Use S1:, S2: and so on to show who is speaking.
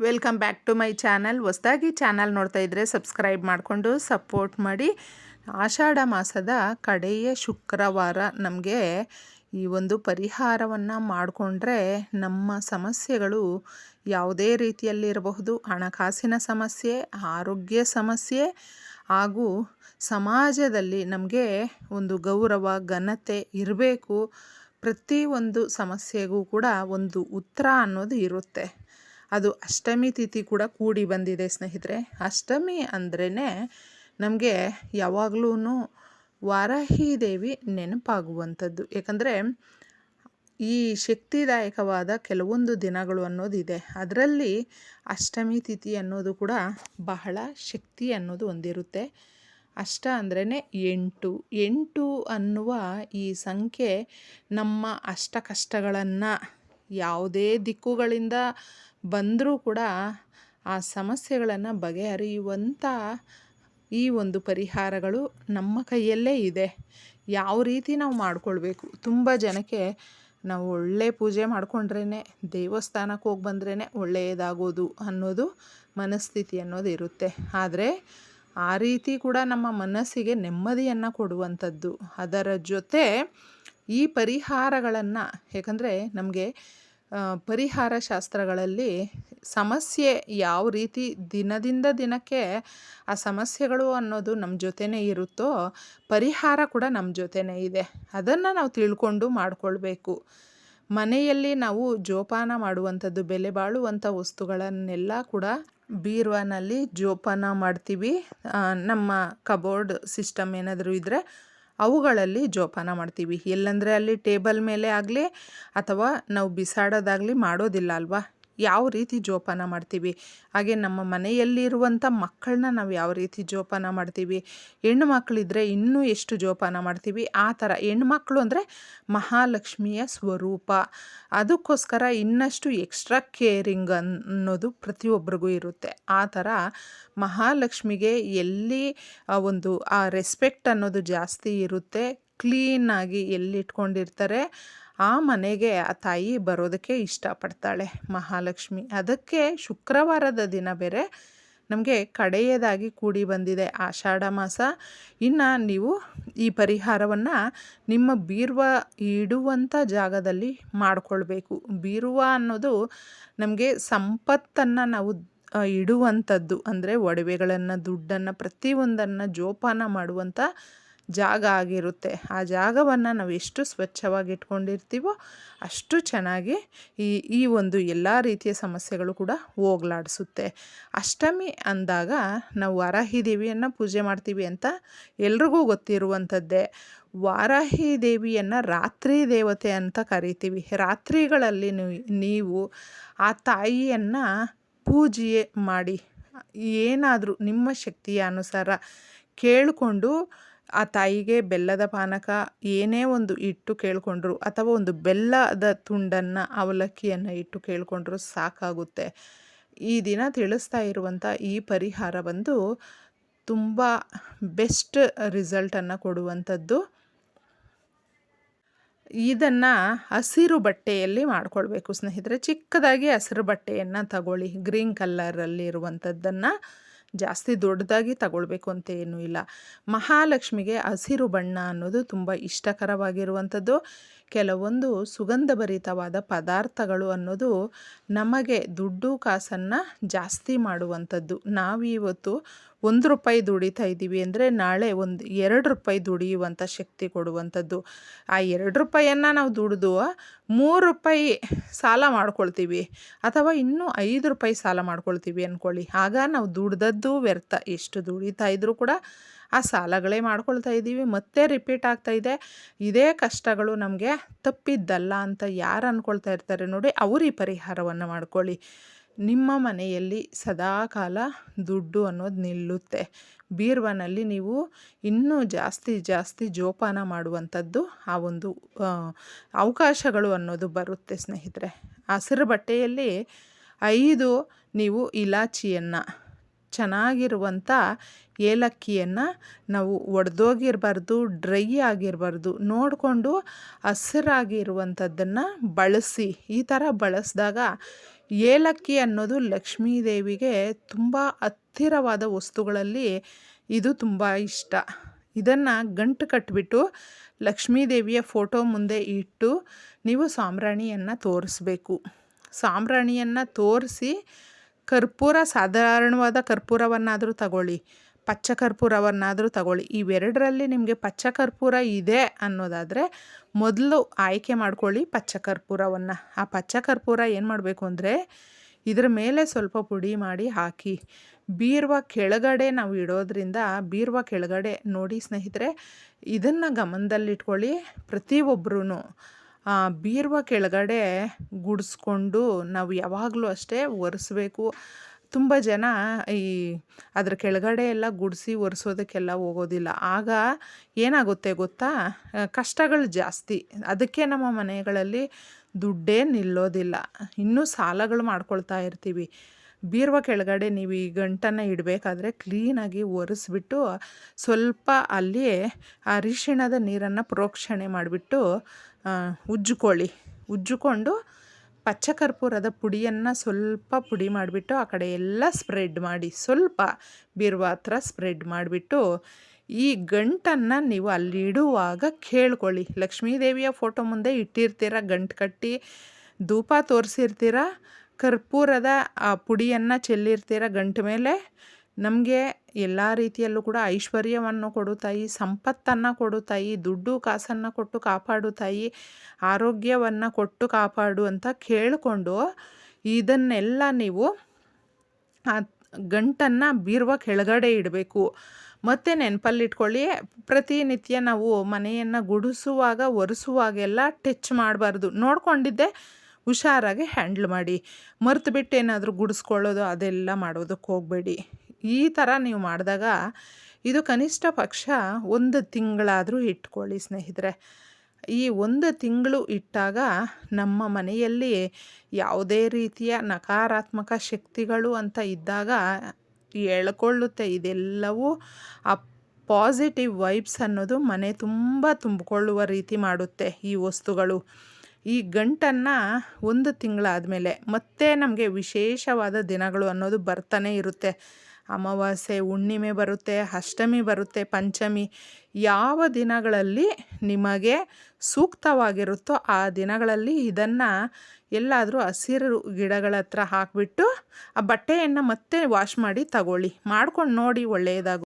S1: Welcome back to my channel. ಹೊಸ್ದಾಗಿ channel ನೋಡ್ತಾ ಇದ್ದರೆ ಸಬ್ಸ್ಕ್ರೈಬ್ ಮಾಡಿಕೊಂಡು ಸಪೋರ್ಟ್ ಮಾಡಿ. ಆಷಾಢ ಮಾಸದ ಕಡೆಯ ಶುಕ್ರವಾರ ನಮಗೆ ಈ ಒಂದು ಪರಿಹಾರವನ್ನು ಮಾಡಿಕೊಂಡ್ರೆ ನಮ್ಮ ಸಮಸ್ಯೆಗಳು ಯಾವುದೇ ರೀತಿಯಲ್ಲಿರಬಹುದು. ಹಣಕಾಸಿನ ಸಮಸ್ಯೆ, ಆರೋಗ್ಯ ಸಮಸ್ಯೆ ಹಾಗೂ ಸಮಾಜದಲ್ಲಿ ನಮಗೆ ಒಂದು ಗೌರವ, ಘನತೆ ಇರಬೇಕು. ಪ್ರತಿಯೊಂದು ಸಮಸ್ಯೆಗೂ ಕೂಡ ಒಂದು ಉತ್ತರ ಅನ್ನೋದು ಇರುತ್ತೆ. ಅದು ಅಷ್ಟಮಿ ತಿಥಿ ಕೂಡ ಕೂಡಿ ಬಂದಿದೆ, ಸ್ನೇಹಿತರೆ. ಅಷ್ಟಮಿ ಅಂದ್ರೇ ನಮಗೆ ಯಾವಾಗಲೂ ವಾರಾಹಿ ದೇವಿ ನೆನಪಾಗುವಂಥದ್ದು. ಯಾಕಂದರೆ ಈ ಶಕ್ತಿದಾಯಕವಾದ ಕೆಲವೊಂದು ದಿನಗಳು ಅನ್ನೋದಿದೆ. ಅದರಲ್ಲಿ ಅಷ್ಟಮಿ ತಿಥಿ ಅನ್ನೋದು ಕೂಡ ಬಹಳ ಶಕ್ತಿ ಅನ್ನೋದು ಹೊಂದಿರುತ್ತೆ ಅಷ್ಟ ಅಂದ್ರೇ ಎಂಟು. ಎಂಟು ಅನ್ನುವ ಈ ಸಂಖ್ಯೆ ನಮ್ಮ ಅಷ್ಟ ಕಷ್ಟಗಳನ್ನು ಯಾವುದೇ ದಿಕ್ಕುಗಳಿಂದ ಬಂದರೂ ಕೂಡ ಆ ಸಮಸ್ಯೆಗಳನ್ನು ಬಗೆಹರಿಯುವಂಥ ಈ ಒಂದು ಪರಿಹಾರಗಳು ನಮ್ಮ ಕೈಯಲ್ಲೇ ಇದೆ. ಯಾವ ರೀತಿ ನಾವು ಮಾಡಿಕೊಳ್ಬೇಕು? ತುಂಬ ಜನಕ್ಕೆ ನಾವು ಒಳ್ಳೆ ಪೂಜೆ ಮಾಡಿಕೊಂಡ್ರೇ ದೇವಸ್ಥಾನಕ್ಕೆ ಹೋಗಿ ಬಂದ್ರೇ ಒಳ್ಳೆಯದಾಗೋದು ಅನ್ನೋದು ಮನಸ್ಥಿತಿ ಅನ್ನೋದು ಇರುತ್ತೆ. ಆದರೆ ಆ ರೀತಿ ಕೂಡ ನಮ್ಮ ಮನಸ್ಸಿಗೆ ನೆಮ್ಮದಿಯನ್ನು ಕೊಡುವಂಥದ್ದು. ಅದರ ಜೊತೆ ಈ ಪರಿಹಾರಗಳನ್ನು, ಯಾಕಂದರೆ ನಮಗೆ ಪರಿಹಾರ ಶಾಸ್ತ್ರಗಳಲ್ಲಿ ಸಮಸ್ಯೆ ಯಾವ ರೀತಿ ದಿನದಿಂದ ದಿನಕ್ಕೆ ಆ ಸಮಸ್ಯೆಗಳು ಅನ್ನೋದು ನಮ್ಮ ಜೊತೆನೇ ಇರುತ್ತೋ ಪರಿಹಾರ ಕೂಡ ನಮ್ಮ ಜೊತೆನೇ ಇದೆ. ಅದನ್ನು ನಾವು ತಿಳ್ಕೊಂಡು ಮಾಡಿಕೊಳ್ಬೇಕು. ಮನೆಯಲ್ಲಿ ನಾವು ಜೋಪಾನ ಮಾಡುವಂಥದ್ದು, ಬೆಲೆ ಬಾಳುವಂಥ ವಸ್ತುಗಳನ್ನೆಲ್ಲ ಕೂಡ ಬೀರ್ವಾನಲ್ಲಿ ಜೋಪಾನ ಮಾಡ್ತೀವಿ. ನಮ್ಮ ಕಬೋರ್ಡ್ ಸಿಸ್ಟಮ್ ಏನಾದರೂ ಇದ್ದರೆ ಅವುಗಳಲ್ಲಿ ಜೋಪಾನ ಮಾಡ್ತೀವಿ. ಎಲ್ಲಂದರೆ ಅಲ್ಲಿ ಟೇಬಲ್ ಮೇಲೆ ಆಗಲಿ ಅಥವಾ ನಾವು ಬಿಸಾಡೋದಾಗಲಿ ಮಾಡೋದಿಲ್ಲ ಅಲ್ವಾ? ಯಾವ ರೀತಿ ಜೋಪಾನ ಮಾಡ್ತೀವಿ? ಹಾಗೆ ನಮ್ಮ ಮನೆಯಲ್ಲಿರುವಂಥ ಮಕ್ಕಳನ್ನ ನಾವು ಯಾವ ರೀತಿ ಜೋಪಾನ ಮಾಡ್ತೀವಿ? ಹೆಣ್ಣು ಮಕ್ಕಳಿದ್ರೆ ಇನ್ನೂ ಎಷ್ಟು ಜೋಪಾನ ಮಾಡ್ತೀವಿ? ಆ ಥರ. ಹೆಣ್ಮಕ್ಳು ಅಂದರೆ ಮಹಾಲಕ್ಷ್ಮಿಯ ಸ್ವರೂಪ. ಅದಕ್ಕೋಸ್ಕರ ಇನ್ನಷ್ಟು ಎಕ್ಸ್ಟ್ರಾ ಕೇರಿಂಗ್ ಅನ್ನೋದು ಪ್ರತಿಯೊಬ್ಬರಿಗೂ ಇರುತ್ತೆ. ಆ ಥರ ಮಹಾಲಕ್ಷ್ಮಿಗೆ ಎಲ್ಲಿ ಒಂದು, ಆ ರೆಸ್ಪೆಕ್ಟ್ ಅನ್ನೋದು ಜಾಸ್ತಿ ಇರುತ್ತೆ. ಕ್ಲೀನಾಗಿ ಎಲ್ಲಿಟ್ಕೊಂಡಿರ್ತಾರೆ, ಆ ಮನೆಗೆ ಆ ತಾಯಿ ಬರೋದಕ್ಕೆ ಇಷ್ಟಪಡ್ತಾಳೆ ಮಹಾಲಕ್ಷ್ಮಿ. ಅದಕ್ಕೆ ಶುಕ್ರವಾರದ ದಿನ ಬೇರೆ ನಮಗೆ ಕಡೆಯದಾಗಿ ಕೂಡಿ ಬಂದಿದೆ ಆಷಾಢ ಮಾಸ. ಇನ್ನು ನೀವು ಈ ಪರಿಹಾರವನ್ನು ನಿಮ್ಮ ಬೀರುವ ಇಡುವಂಥ ಜಾಗದಲ್ಲಿ ಮಾಡಿಕೊಳ್ಬೇಕು. ಬೀರುವ ಅನ್ನೋದು ನಮಗೆ ಸಂಪತ್ತನ್ನು ನಾವು ಇಡುವಂಥದ್ದು ಅಂದರೆ ಒಡವೆಗಳನ್ನು, ದುಡ್ಡನ್ನು, ಪ್ರತಿಯೊಂದನ್ನು ಜೋಪಾನ ಮಾಡುವಂಥ ಜಾಗ ಆಗಿರುತ್ತೆ. ಆ ಜಾಗವನ್ನು ನಾವು ಎಷ್ಟು ಸ್ವಚ್ಛವಾಗಿ ಇಟ್ಕೊಂಡಿರ್ತೀವೋ ಅಷ್ಟು ಚೆನ್ನಾಗಿ ಈ ಈ ಒಂದು ಎಲ್ಲ ರೀತಿಯ ಸಮಸ್ಯೆಗಳು ಕೂಡ ಹೋಗ್ಲಾಡಿಸುತ್ತೆ. ಅಷ್ಟಮಿ ಅಂದಾಗ ನಾವು ವಾರಾಹಿ ದೇವಿಯನ್ನು ಪೂಜೆ ಮಾಡ್ತೀವಿ ಅಂತ ಎಲ್ರಿಗೂ ಗೊತ್ತಿರುವಂಥದ್ದೇ. ವಾರಾಹಿ ದೇವಿಯನ್ನು ರಾತ್ರಿ ದೇವತೆ ಅಂತ ಕರಿತೀವಿ. ರಾತ್ರಿಗಳಲ್ಲಿ ನೀವು ಆ ತಾಯಿಯನ್ನು ಪೂಜೆ ಮಾಡಿ, ಏನಾದರೂ ನಿಮ್ಮ ಶಕ್ತಿಯ ಅನುಸಾರ ಕೇಳಿಕೊಂಡು ಆ ತಾಯಿಗೆ ಬೆಲ್ಲದ ಪಾನಕ ಏನೇ ಒಂದು ಇಟ್ಟು ಕೇಳಿಕೊಂಡ್ರು ಅಥವಾ ಒಂದು ಬೆಲ್ಲದ ತುಂಡನ್ನು, ಅವಲಕ್ಕಿಯನ್ನು ಇಟ್ಟು ಕೇಳಿಕೊಂಡ್ರು ಸಾಕಾಗುತ್ತೆ. ಈ ದಿನ ತಿಳಿಸ್ತಾ ಇರುವಂಥ ಈ ಪರಿಹಾರ ಬಂದು ತುಂಬ ಬೆಸ್ಟ್ ರಿಸಲ್ಟನ್ನು ಕೊಡುವಂಥದ್ದು. ಇದನ್ನು ಹಸಿರು ಬಟ್ಟೆಯಲ್ಲಿ ಮಾಡಿಕೊಳ್ಬೇಕು ಸ್ನೇಹಿತರೆ. ಚಿಕ್ಕದಾಗಿ ಹಸಿರು ಬಟ್ಟೆಯನ್ನು ತಗೊಳ್ಳಿ. ಗ್ರೀನ್ ಕಲ್ಲರಲ್ಲಿ ಇರುವಂಥದ್ದನ್ನು ಜಾಸ್ತಿ ದೊಡ್ಡದಾಗಿ ತಗೊಳ್ಬೇಕು ಅಂತ ಏನೂ ಇಲ್ಲ. ಮಹಾಲಕ್ಷ್ಮಿಗೆ ಹಸಿರು ಬಣ್ಣ ಅನ್ನೋದು ತುಂಬ ಇಷ್ಟಕರವಾಗಿರುವಂಥದ್ದು. ಕೆಲವೊಂದು ಸುಗಂಧಭರಿತವಾದ ಪದಾರ್ಥಗಳು ಅನ್ನೋದು ನಮಗೆ ದುಡ್ಡು ಕಾಸನ್ನು ಜಾಸ್ತಿ ಮಾಡುವಂಥದ್ದು. ನಾವಿವತ್ತು ಒಂದು ರೂಪಾಯಿ ದುಡಿತಾ ಇದ್ದೀವಿ ಅಂದರೆ ನಾಳೆ ಒಂದು ಎರಡು ರೂಪಾಯಿ ದುಡಿಯುವಂಥ ಶಕ್ತಿ ಕೊಡುವಂಥದ್ದು. ಆ ಎರಡು ರೂಪಾಯಿಯನ್ನು ನಾವು ದುಡಿದು ಮೂರು ರೂಪಾಯಿ ಸಾಲ ಮಾಡ್ಕೊಳ್ತೀವಿ ಅಥವಾ ಇನ್ನೂ ಐದು ರೂಪಾಯಿ ಸಾಲ ಮಾಡ್ಕೊಳ್ತೀವಿ ಅಂದ್ಕೊಳ್ಳಿ ಆಗ ನಾವು ದುಡ್ದದ್ದು ವ್ಯರ್ಥ. ಎಷ್ಟು ದುಡಿತಾ ಇದ್ದರೂ ಕೂಡ ಆ ಸಾಲಗಳೇ ಮಾಡ್ಕೊಳ್ತಾ ಇದ್ದೀವಿ. ಮತ್ತೆ ರಿಪೀಟ್ ಆಗ್ತಾ ಇದೆ. ಇದೇ ಕಷ್ಟಗಳು ನಮಗೆ ತಪ್ಪಿದ್ದಲ್ಲ ಅಂತ ಯಾರು ಅಂದ್ಕೊಳ್ತಾ ಇರ್ತಾರೆ ನೋಡಿ, ಅವರು ಈ ಪರಿಹಾರವನ್ನು ಮಾಡ್ಕೊಳ್ಳಿ. ನಿಮ್ಮ ಮನೆಯಲ್ಲಿ ಸದಾಕಾಲ ದುಡ್ಡು ಅನ್ನೋದು ನಿಲ್ಲುತ್ತೆ. ಬೀರ್ವನಲ್ಲಿ ನೀವು ಇನ್ನೂ ಜಾಸ್ತಿ ಜಾಸ್ತಿ ಜೋಪಾನ ಮಾಡುವಂಥದ್ದು ಆ ಒಂದು ಅವಕಾಶಗಳು ಅನ್ನೋದು ಬರುತ್ತೆ ಸ್ನೇಹಿತರೆ. ಹಸಿರು ಬಟ್ಟೆಯಲ್ಲಿ ಐದು ನೀವು ಇಲಾಚಿಯನ್ನು, ಚೆನ್ನಾಗಿರುವಂಥ ಏಲಕ್ಕಿಯನ್ನು ನಾವು ಒಡೆದೋಗಿರಬಾರ್ದು, ಡ್ರೈ ಆಗಿರಬಾರ್ದು, ನೋಡಿಕೊಂಡು ಹಸಿರಾಗಿರುವಂಥದ್ದನ್ನು ಬಳಸಿ. ಈ ಥರ ಬಳಸಿದಾಗ ಏಲಕ್ಕಿ ಅನ್ನೋದು ಲಕ್ಷ್ಮೀ ದೇವಿಗೆ ತುಂಬ ಹತ್ತಿರವಾದ ವಸ್ತುಗಳಲ್ಲಿ ಇದು ತುಂಬ ಇಷ್ಟ. ಇದನ್ನು ಗಂಟು ಕಟ್ಟಿಬಿಟ್ಟು ಲಕ್ಷ್ಮೀ ದೇವಿಯ ಫೋಟೋ ಮುಂದೆ ಇಟ್ಟು ನೀವು ಸಾಂಬ್ರಾಣಿಯನ್ನು ತೋರಿಸ್ಬೇಕು. ಸಾಂಬ್ರಾಣಿಯನ್ನು ತೋರಿಸಿ ಕರ್ಪೂರ, ಸಾಧಾರಣವಾದ ಕರ್ಪೂರವನ್ನಾದರೂ ತಗೊಳ್ಳಿ. ಪಚ್ಚ ಕರ್ಪೂರವನ್ನಾದರೂ ತಗೊಳ್ಳಿ. ಇವೆರಡರಲ್ಲಿ ನಿಮಗೆ ಪಚ್ಚ ಕರ್ಪೂರ ಇದೆ ಅನ್ನೋದಾದರೆ ಮೊದಲು ಆಯ್ಕೆ ಮಾಡ್ಕೊಳ್ಳಿ ಪಚ್ಚ ಕರ್ಪೂರವನ್ನು ಆ ಪಚ್ಚ ಕರ್ಪೂರ ಏನು ಮಾಡಬೇಕು ಅಂದರೆ ಇದ್ರ ಮೇಲೆ ಸ್ವಲ್ಪ ಪುಡಿ ಮಾಡಿ ಹಾಕಿ. ಬೀರುವ ಕೆಳಗಡೆ ನಾವು ಇಡೋದ್ರಿಂದ ಬೀರುವ ಕೆಳಗಡೆ ನೋಡಿ ಸ್ನೇಹಿತರೆ, ಇದನ್ನು ಗಮನದಲ್ಲಿಟ್ಕೊಳ್ಳಿ. ಪ್ರತಿಯೊಬ್ಬರೂ ಬೀರುವ ಕೆಳಗಡೆ ಗುಡಿಸ್ಕೊಂಡು ನಾವು ಯಾವಾಗಲೂ ಅಷ್ಟೇ ಒರೆಸ್ಬೇಕು. ತುಂಬ ಜನ ಈ ಅದ್ರ ಕೆಳಗಡೆ ಎಲ್ಲ ಗುಡಿಸಿ ಒರೆಸೋದಕ್ಕೆಲ್ಲ ಹೋಗೋದಿಲ್ಲ. ಆಗ ಏನಾಗುತ್ತೆ ಗೊತ್ತಾ? ಕಷ್ಟಗಳು ಜಾಸ್ತಿ. ಅದಕ್ಕೆ ನಮ್ಮ ಮನೆಗಳಲ್ಲಿ ದುಡ್ಡೇ ನಿಲ್ಲೋದಿಲ್ಲ. ಇನ್ನೂ ಸಾಲಗಳು ಮಾಡ್ಕೊಳ್ತಾ ಇರ್ತೀವಿ. ಬೀರುವ ಕೆಳಗಡೆ ನೀವು ಈ ಗಂಟನ್ನು ಇಡಬೇಕಾದ್ರೆ ಕ್ಲೀನಾಗಿ ಒರೆಸ್ಬಿಟ್ಟು ಸ್ವಲ್ಪ ಅಲ್ಲಿ ಅರಿಶಿಣದ ನೀರನ್ನು ಪ್ರೋಕ್ಷಣೆ ಮಾಡಿಬಿಟ್ಟು ಉಜ್ಜಿಕೊಳ್ಳಿ. ಉಜ್ಜಿಕೊಂಡು ಪಚ್ಚ ಕರ್ಪೂರದ ಪುಡಿಯನ್ನು ಸ್ವಲ್ಪ ಪುಡಿ ಮಾಡಿಬಿಟ್ಟು ಆ ಕಡೆ ಎಲ್ಲ ಸ್ಪ್ರೆಡ್ ಮಾಡಿ, ಸ್ವಲ್ಪ ಬೀರುವ ಹತ್ರ ಸ್ಪ್ರೆಡ್ ಮಾಡಿಬಿಟ್ಟು ಈ ಗಂಟನ್ನು ನೀವು ಅಲ್ಲಿ ಇಡುವಾಗ ಕೇಳ್ಕೊಳ್ಳಿ. ಲಕ್ಷ್ಮೀದೇವಿಯ ಫೋಟೋ ಮುಂದೆ ಇಟ್ಟಿರ್ತೀರ, ಗಂಟು ಕಟ್ಟಿ ಧೂಪ ತೋರಿಸಿರ್ತೀರ, ಕರ್ಪೂರದ ಆ ಪುಡಿಯನ್ನು ಚೆಲ್ಲಿರ್ತೀರ ಗಂಟು ಮೇಲೆ? ನಮಗೆ ಎಲ್ಲ ರೀತಿಯಲ್ಲೂ ಕೂಡ ಐಶ್ವರ್ಯವನ್ನು ಕೊಡುತ್ತಾಯಿ ತಾಯಿ, ಸಂಪತ್ತನ್ನು ಕೊಡುತ್ತಾಯಿ ತಾಯಿ, ದುಡ್ಡು ಕಾಸನ್ನು ಕೊಟ್ಟು ಕಾಪಾಡು ತಾಯಿ, ಆರೋಗ್ಯವನ್ನು ಕೊಟ್ಟು ಕಾಪಾಡು ಅಂತ ಕೇಳಿಕೊಂಡು ಇದನ್ನೆಲ್ಲ ನೀವು ಗಂಟನ್ನು ಬೀರುವ ಕೆಳಗಡೆ ಇಡಬೇಕು. ಮತ್ತು ನೆನಪಲ್ಲಿಟ್ಕೊಳ್ಳಿ, ಪ್ರತಿನಿತ್ಯ ನಾವು ಮನೆಯನ್ನು ಗುಡಿಸುವಾಗ, ಒರೆಸುವಾಗೆಲ್ಲ ಟಚ್ ಮಾಡಬಾರ್ದು. ನೋಡ್ಕೊಂಡಿದ್ದೆ, ಹುಷಾರಾಗಿ ಹ್ಯಾಂಡ್ಲ್ ಮಾಡಿ. ಮರೆತು ಬಿಟ್ಟು ಏನಾದರೂ ಗುಡಿಸ್ಕೊಳ್ಳೋದು ಅದೆಲ್ಲ ಮಾಡೋದಕ್ಕೆ ಹೋಗಬೇಡಿ. ಈ ಥರ ನೀವು ಮಾಡಿದಾಗ ಇದು ಕನಿಷ್ಠ ಪಕ್ಷ ಒಂದು ತಿಂಗಳಾದರೂ ಇಟ್ಕೊಳ್ಳಿ ಸ್ನೇಹಿತರೆ. ಈ ಒಂದು ತಿಂಗಳು ಇಟ್ಟಾಗ ನಮ್ಮ ಮನೆಯಲ್ಲಿ ಯಾವುದೇ ರೀತಿಯ ನಕಾರಾತ್ಮಕ ಶಕ್ತಿಗಳು ಅಂತ ಇದ್ದಾಗ ಹೇಳ್ಕೊಳ್ಳುತ್ತೆ. ಇದೆಲ್ಲವೂ ಆ ಪಾಸಿಟಿವ್ ವೈಬ್ಸ್ ಅನ್ನೋದು ಮನೆ ತುಂಬ ತುಂಬಿಕೊಳ್ಳುವ ರೀತಿ ಮಾಡುತ್ತೆ ಈ ವಸ್ತುಗಳು. ಈ ಗಂಟನ್ನು ಒಂದು ತಿಂಗಳಾದಮೇಲೆ ಮತ್ತೆ ನಮಗೆ ವಿಶೇಷವಾದ ದಿನಗಳು ಅನ್ನೋದು ಬರ್ತಾನೆ ಇರುತ್ತೆ. ಅಮಾವಾಸ್ಯೆ, ಹುಣ್ಣಿಮೆ ಬರುತ್ತೆ, ಅಷ್ಟಮಿ ಬರುತ್ತೆ, ಪಂಚಮಿ ಯಾವ ದಿನಗಳಲ್ಲಿ ನಿಮಗೆ ಸೂಕ್ತವಾಗಿರುತ್ತೋ ಆ ದಿನಗಳಲ್ಲಿ ಇದನ್ನು ಎಲ್ಲಾದರೂ ಹಸಿರು ಗಿಡಗಳ ಹತ್ರ ಹಾಕಿಬಿಟ್ಟು ಆ ಬಟ್ಟೆಯನ್ನು ಮತ್ತೆ ವಾಶ್ ಮಾಡಿ ತಗೊಳ್ಳಿ. ಮಾಡ್ಕೊಂಡು ನೋಡಿ ಒಳ್ಳೆಯದಾಗುತ್ತೆ